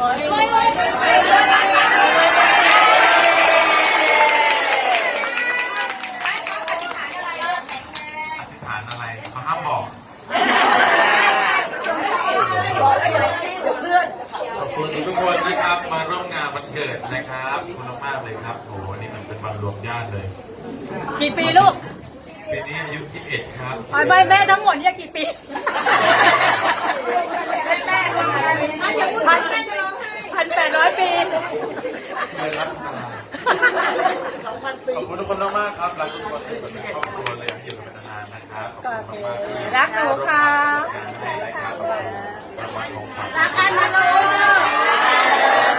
อธิษฐานอะไรเขาห้ามบอกขอบคุณทุกคนนะครับ มาร่วมงานวันเกิดนะครับขอบคุณมากๆเลยครับโอ้โหนี่มันเป็นวันรวมญาติเลยกี่ปีลูกปีนี้อายุ 21 ครับอ๋อไม่แม่ทั้งหมดเนี่ยกี่ปีพันพันแป ดร้อยปีเคยรักมาขอบคุณทุกคนมากๆครับรักทุกคนเป็นครอบครัวเลยอยากให้อยู่กันนานๆนะครับขอบคุณมากๆรักหนูค่ะรางวัลของขวัญรักกันนะลูก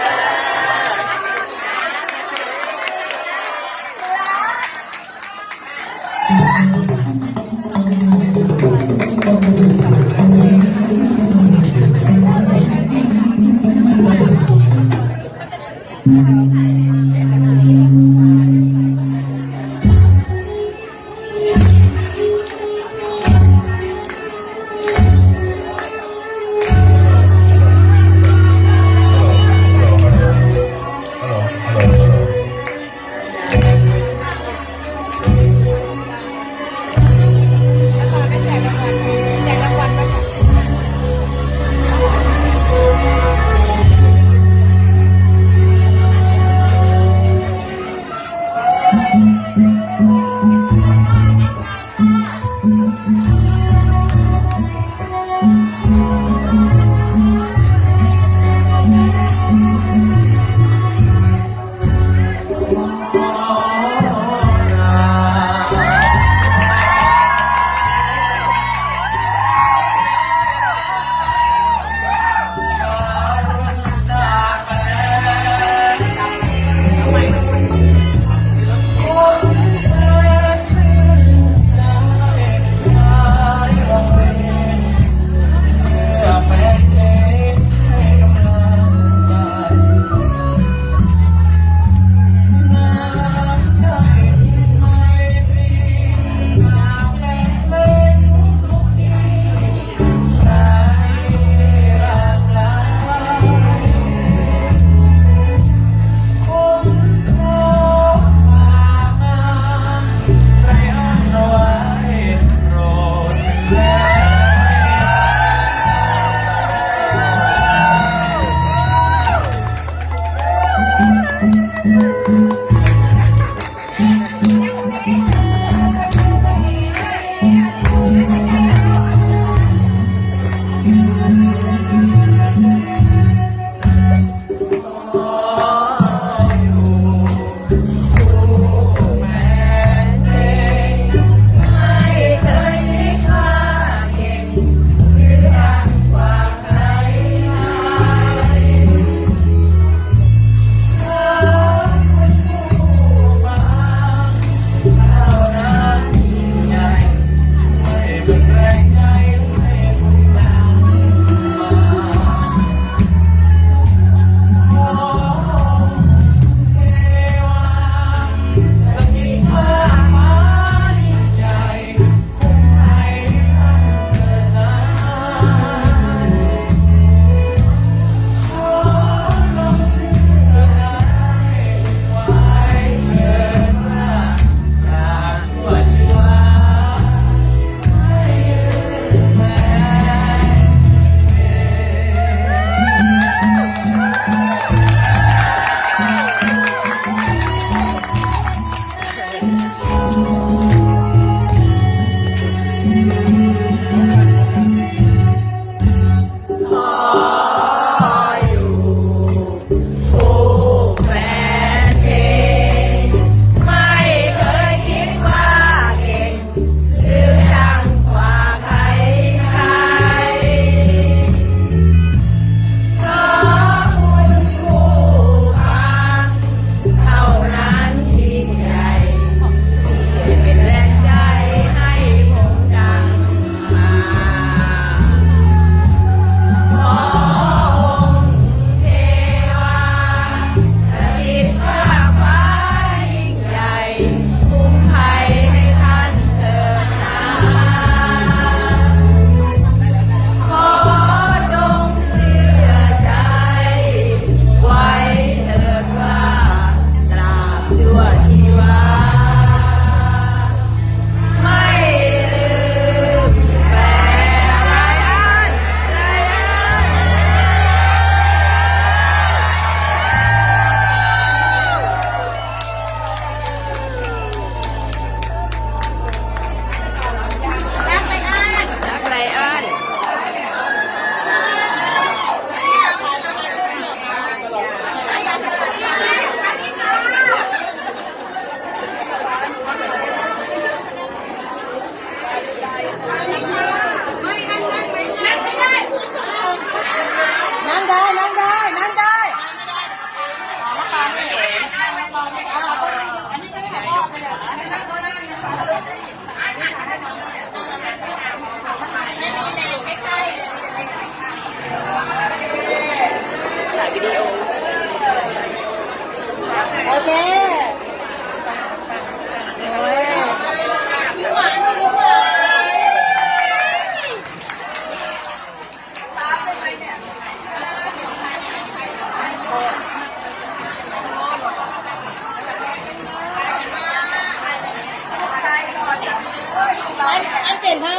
อั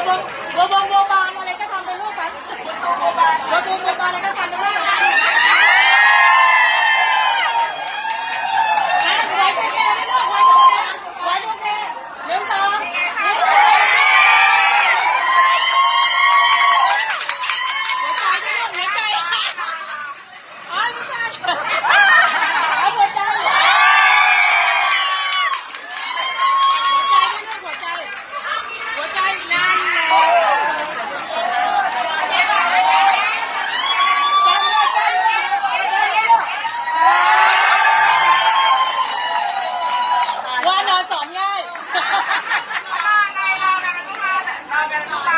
นเ Gracias.